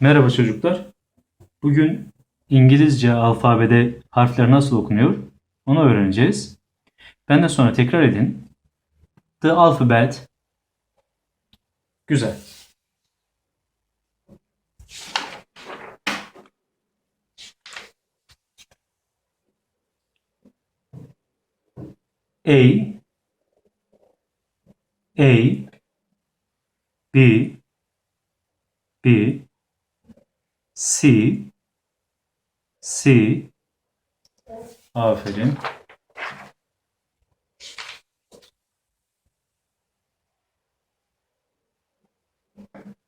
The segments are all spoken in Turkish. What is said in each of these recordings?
Merhaba çocuklar. Bugün İngilizce alfabede harfler nasıl okunuyor onu öğreneceğiz. Benden sonra tekrar edin. The alphabet. Güzel. A A B B C C Aferin.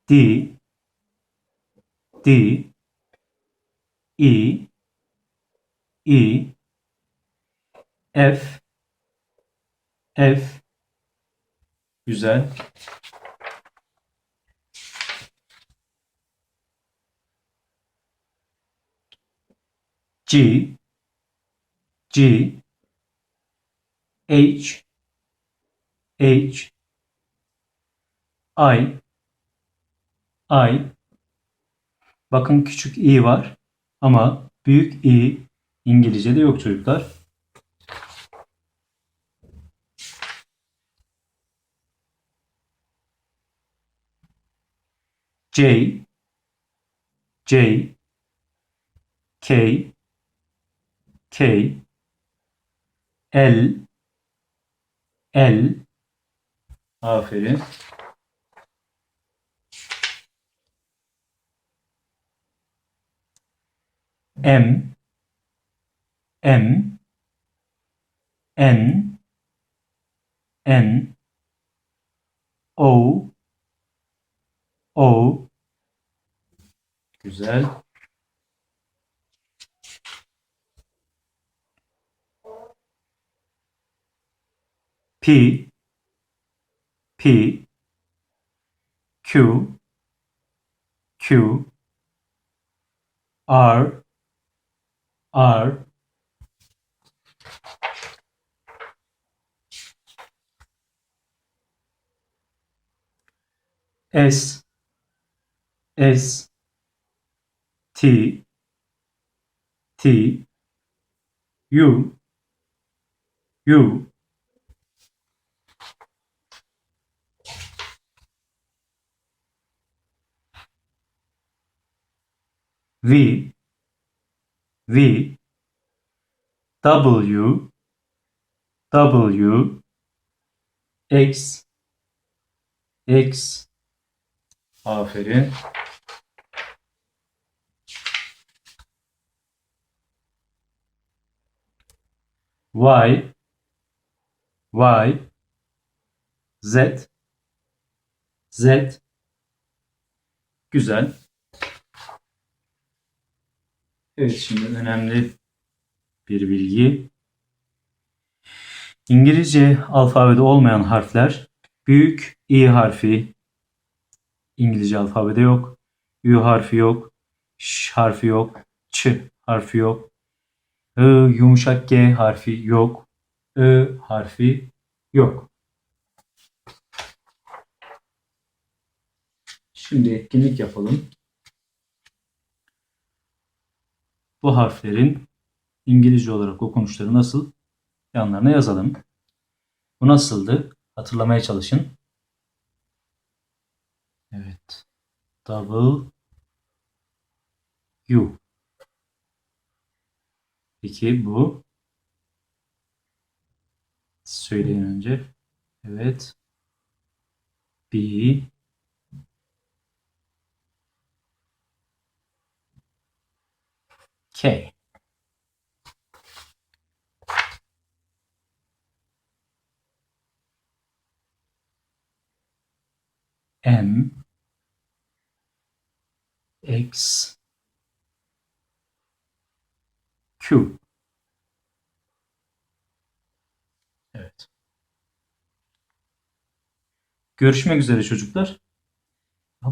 D D E E F. F. Güzel. G G H H I I Bakın küçük i var ama büyük i İngilizce'de yok çocuklar. J J K K L L Aferin. M M N N O O Güzel. P P Q Q R R. S S T T U U V V W W X X Aferin. Y Y Z Z Güzel. Evet şimdi önemli bir bilgi. İngilizce alfabede olmayan harfler büyük i harfi İngilizce alfabede yok. Ü harfi yok. Ş harfi yok. Ç harfi yok. I yumuşak G harfi yok. I harfi yok. Şimdi etkinlik yapalım. Bu harflerin İngilizce olarak okunuşları nasıl? Yanlarına yazalım. Bu nasıldı? Hatırlamaya çalışın. Evet. Double U. Peki bu söyleyin önce. Evet. B K. M X Q. Evet. Görüşmek üzere çocuklar.